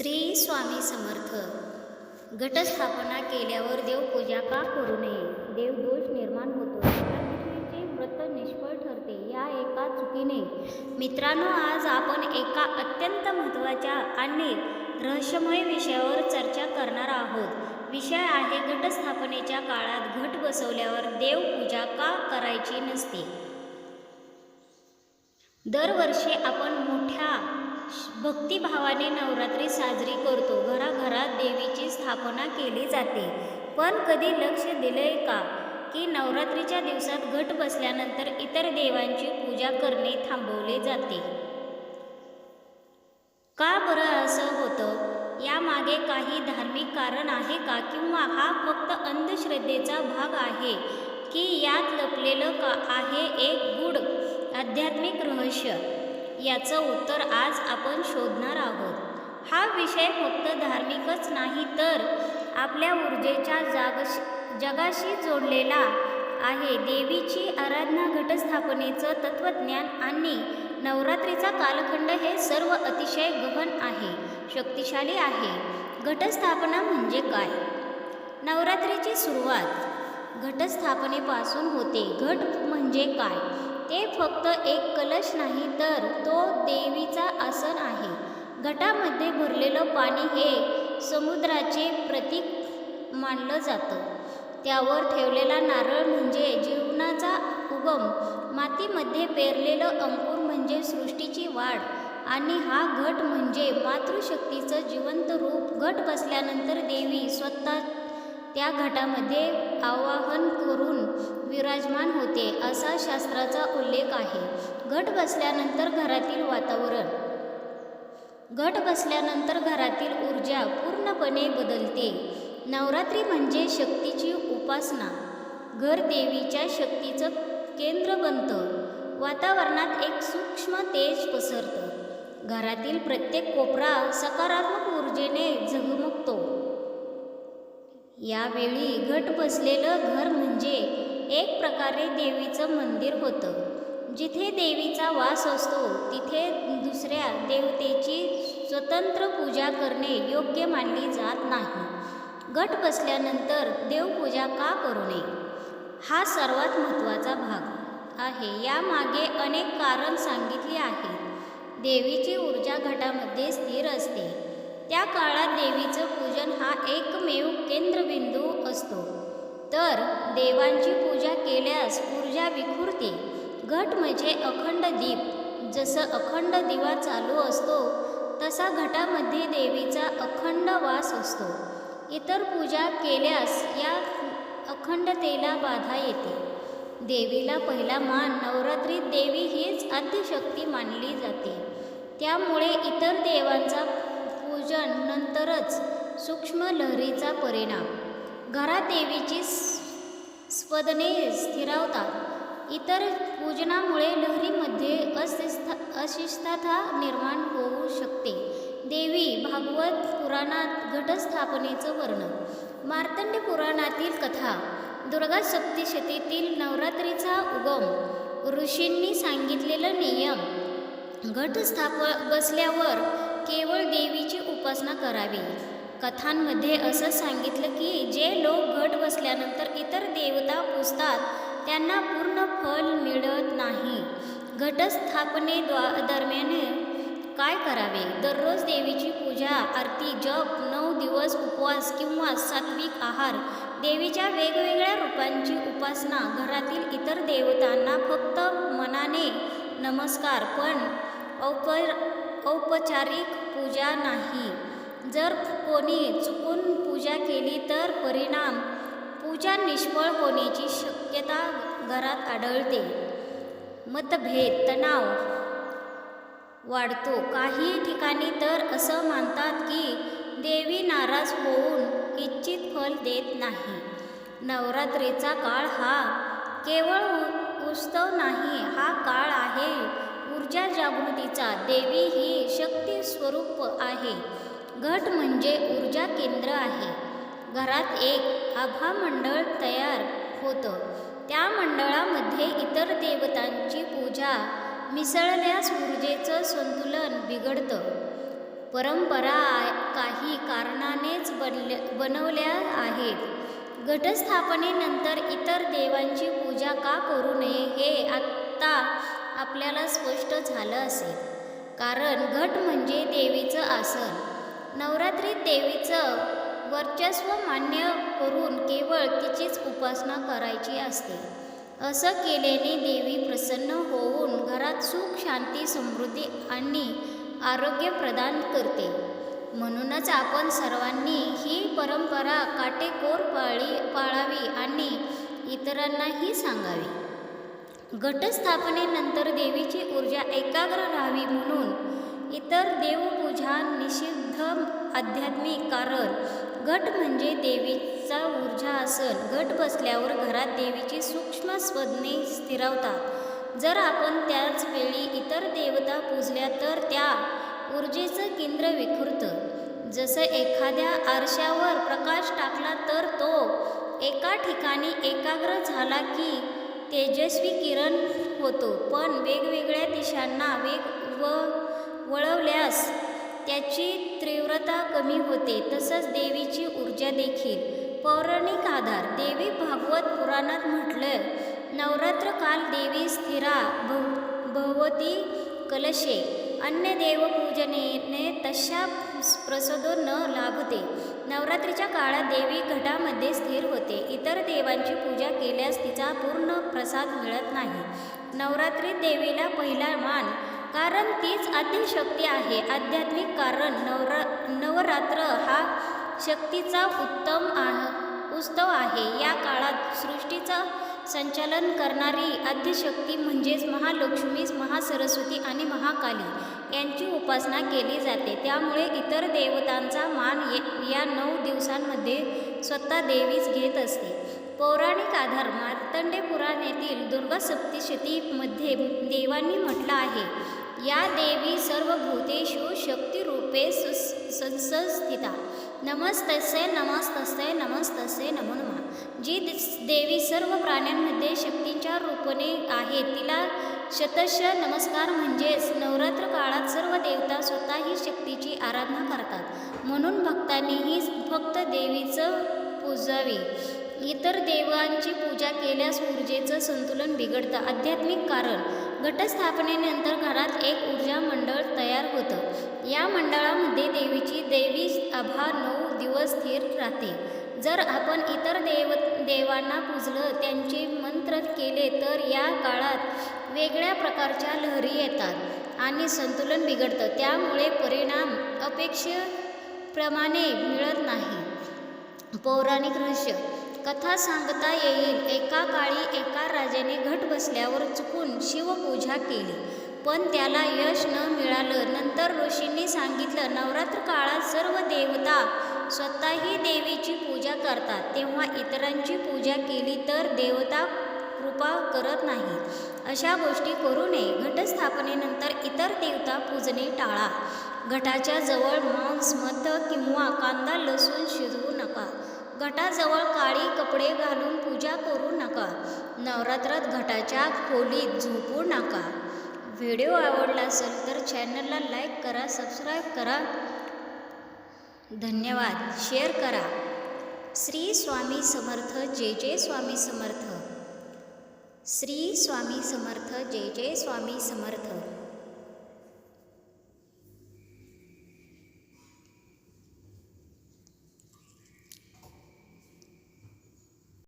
श्री स्वामी समर्थ घटस्थापना केल्यावर देवपूजा का करू नये? देवदोष निर्माण होतो. पंडितजीचे व्रत निष्फळ ठरते या एका चुकीने. मित्रांनो आज आपण एका अत्यंत महत्त्वाच्या आणि रहस्यमय विषयावर चर्चा करणार आहोत. विषय आहे घटस्थापनेच्या काळात घट बसवल्यावर देवपूजा का करायची नसते? दरवर्षी आपण मोठ्या भक्तिभावाने नवरात्री साजरी करतो. घराघरात देवीची स्थापना केली जाते. पण कधी लक्ष दिलंय का? की नवरात्रीच्या दिवसात घट बसल्यानंतर इतर देवांची पूजा करणे थांबवले जाते. का बरं असं होतं? यामागे काही धार्मिक कारण आहे का? किंवा हा फक्त अंधश्रद्धेचा भाग आहे? की यात लपलेलं का आहे एक गूढ आध्यात्मिक रहस्य? याचं उत्तर आज आपण शोधणार आहोत. हा विषय फक्त धार्मिकच नाही तर आपल्या ऊर्जेच्या जागश जगाशी जोडलेला आहे. देवीची आराधना घटस्थापनेचं तत्त्वज्ञान आणि नवरात्रीचा कालखंड हे सर्व अतिशय गहन आहे शक्तिशाली आहे. घटस्थापना म्हणजे काय? नवरात्रीची सुरुवात. घटस्थापनेपासून होते. घट म्हणजे काय? ते फक्त एक कलश नाही तर तो देवीचा आसन आहे. घटामध्ये भरलेलं पाणी हे समुद्राचे प्रतीक मानलं जातं. त्यावर ठेवलेला नारळ म्हणजे जीवनाचा उगम. मातीमध्ये पेरलेलं अंकुर म्हणजे सृष्टीची वाढ. आणि हा घट म्हणजे मातृशक्तीचं जिवंत रूप. घट बसल्यानंतर देवी स्वतः त्या घटामध्ये आवाहन करून विराजमान होते असा शास्त्राचा उल्लेख आहे. घट बसल्यानंतर घरातील वातावरण. घट बसल्यानंतर घरातील ऊर्जा पूर्णपणे बदलते. नवरात्री म्हणजे शक्तीची उपासना. घर देवीच्या शक्तीचं केंद्र बनतं. वातावरणात एक सूक्ष्म तेज पसरतं. घरातील प्रत्येक कोपरा सकारात्मक ऊर्जेने झग यावेळी घट बसलेलं घर म्हणजे एक प्रकारे देवीचं मंदिर होतं. जिथे देवीचा वास असतो तिथे दुसऱ्या देवतेची स्वतंत्र पूजा करणे योग्य मानली जात नाही. घट बसल्यानंतर देवपूजा का करू नये? हा सर्वात महत्त्वाचा भाग आहे. यामागे अनेक कारण सांगितली आहेत. देवीची ऊर्जा घटामध्ये स्थिर असते. त्या काळात देवीचं पूजन हा एकमेव केंद्रबिंदू असतो. तर देवांची पूजा केल्यास ऊर्जा विखुरते. घट म्हणजे अखंड दीप. जसं अखंड दिवा चालू असतो तसा घटामध्ये देवीचा अखंड वास असतो. इतर पूजा केल्यास या अखंडतेला बाधा येते. देवीला पहिला मान नवरात्रीत देवी हीच आद्यशक्ती मानली जाते. त्यामुळे इतर देवांचा पूजन नंतरच सूक्ष्म लहरीचा परिणाम. घरात देवीची स्पदने स्थिरावतात. इतर पूजनामुळे लहरीमध्ये अशिस्थ अशिस्तता निर्माण होऊ शकते. देवी भागवत पुराणात घटस्थापनेचं वर्णन. मार्तंड पुराणातील कथा. दुर्गा सप्तशतीतील नवरात्रीचा उगम. ऋषींनी सांगितलेलं नियम. घटस्थाप बसल्यावर केवळ देवीची उपासना करावी. कथांमध्ये असं सांगितलं की जे लोक घट बसल्यानंतर इतर देवता पुजतात त्यांना पूर्ण फल मिळत नाही. घटस्थापनेद्वा दरम्यान काय करावे? दररोज देवीची पूजा आरती जप नऊ दिवस उपवास किंवा सात्विक आहार देवीच्या वेगवेगळ्या रूपांची उपासना घरातील इतर देवतांना फक्त मनाने नमस्कार पण औपर औपचारिक पूजा नाही. जर कोणी चुकून पूजा केली तर परिणाम. पूजा निष्फळ होण्याची शक्यता घरात आढळते. मतभेद तणाव वाढतो. काही ठिकाणी तर असं मानतात की देवी नाराज होऊन इच्छित फल देत नाही. नवरात्रीचा काळ हा केवळ उत्सव नाही हा काळ आहे ऊर्जा जागृतीचा देवी ही शक्ती स्वरूप आहे. घट म्हणजे ऊर्जा केंद्र आहे. घरात एक आभा मंडळ तयार होतं. त्या मंडळामध्ये इतर देवतांची पूजा मिसळल्यास ऊर्जेचं संतुलन बिघडतं. परंपरा काही कारणानेच बनल्या बनवल्या आहेत. घटस्थापनेनंतर इतर देवांची पूजा का करू नये हे आत्ता आपल्याला स्पष्ट झालं असेल. कारण घट म्हणजे देवीचं आसन. नवरात्रीत देवीचं वर्चस्व मान्य करून केवळ तिचीच उपासना करायची असते. असं केल्याने देवी प्रसन्न होऊन घरात सुख शांती समृद्धी आणि आरोग्य प्रदान करते. म्हणूनच आपण सर्वांनी ही परंपरा काटेकोर पाळी पाळावी आणि इतरांनाही सांगावी. घटस्थापनेनंतर देवीची ऊर्जा एकाग्र राहावी म्हणून इतर देवपूजा निषिद्ध आध्यात्मिक कारण. घट म्हणजे देवीचा ऊर्जा असन घट बसल्यावर घरात देवीची सूक्ष्म स्वप्ने स्थिरावतात. जर आपण त्याच वेळी इतर देवता पूजल्या तर त्या ऊर्जेचं केंद्र विखुरतं. जसं एखाद्या आरशावर प्रकाश टाकला तर तो एका ठिकाणी एकाग्र झाला की तेजस्वी किरण होतो. पण वेगवेगळ्या दिशांना वेग व वळवल्यास त्याची तीव्रता कमी होते. तसंच देवीची ऊर्जा देखील. पौराणिक आधार. देवी भागवत पुराणात म्हटलं नवरात्र काल देवी स्थिरा भव भवती कलशे. अन्य देवपूजनेने तशा प्रसदो न लाभते. नवरात्रीच्या काळात देवी घटामध्ये स्थिर होते. इतर देवांची पूजा केल्यास तिचा पूर्ण प्रसाद मिळत नाही. नवरात्रीत देवीला पहिला मान कारण तीच आद्यशक्ती आहे. आध्यात्मिक कारण नवरा नवरात्र हा शक्तीचा उत्तम आह उत्सव आहे. या काळात सृष्टीचं संचालन करणारी आद्यशक्ती म्हणजेच महालक्ष्मी महासरस्वती आणि महाकाली. यांची उपासना केली जाते. त्यामुळे इतर देवतांचा मान या नऊ दिवसांमध्ये स्वतः देवीच घेत असते. पौराणिक आधार मार्तंडे पुराण येथील दुर्गा सप्तशतीमध्ये देवांनी म्हटलं आहे. या देवी सर्व भूतेषु शक्तिरूपे संस्थिता नमस्तस्य नमस्तस्य नमस्तसे नमो नमा. जी देवी सर्व प्राण्यांमध्ये शक्तीच्या रूपाने आहे तिला शतश नमस्कार म्हणजेच नवरात्र काळात सर्व देवता स्वतः ही शक्तीची आराधना करतात. म्हणून भक्तांनीही फक्त देवीचं पूजावी. इतर देवांची पूजा केल्यास ऊर्जेचं संतुलन बिघडतं. आध्यात्मिक कारण घटस्थापनेनंतर घरात एक ऊर्जा मंडळ तयार होतं. या मंडळामध्ये देवीची देवी आभा नऊ दिवस स्थिर राहते. जर आपण इतर देव देवांना पूजलं त्यांचे मंत्र केले तर या काळात वेगळ्या प्रकारच्या लहरी येतात आणि संतुलन बिघडतं. त्यामुळे परिणाम अपेक्षेप्रमाणे मिळत नाही. पौराणिक रहस्य. कथा सांगता येईल. एका काळी एका राजाने घट बसल्यावर चुकून शिवपूजा केली. पण त्याला यश न मिळालं. नंतर ऋषींनी सांगितलं नवरात्र काळात सर्व देवता स्वतःही देवीची पूजा करतात. तेव्हा इतरांची पूजा केली तर देवता कृपा करत नाही. अशा गोष्टी करू नये. घटस्थापनेनंतर इतर देवता पूजणे टाळा. घटाच्या जवळ मांस मध किंवा कांदा लसूण शिजवू नका. घटाजवळ काळी कपडे घालून पूजा करू नका. नवरात्रात घटाच्या खोलीत झोपू नका. व्हिडिओ आवडला असेल तर चॅनलला लाईक करा सबस्क्राईब करा. धन्यवाद. शेअर करा. श्री स्वामी समर्थ जय जय स्वामी समर्थ. श्री स्वामी समर्थ जय जय स्वामी समर्थ.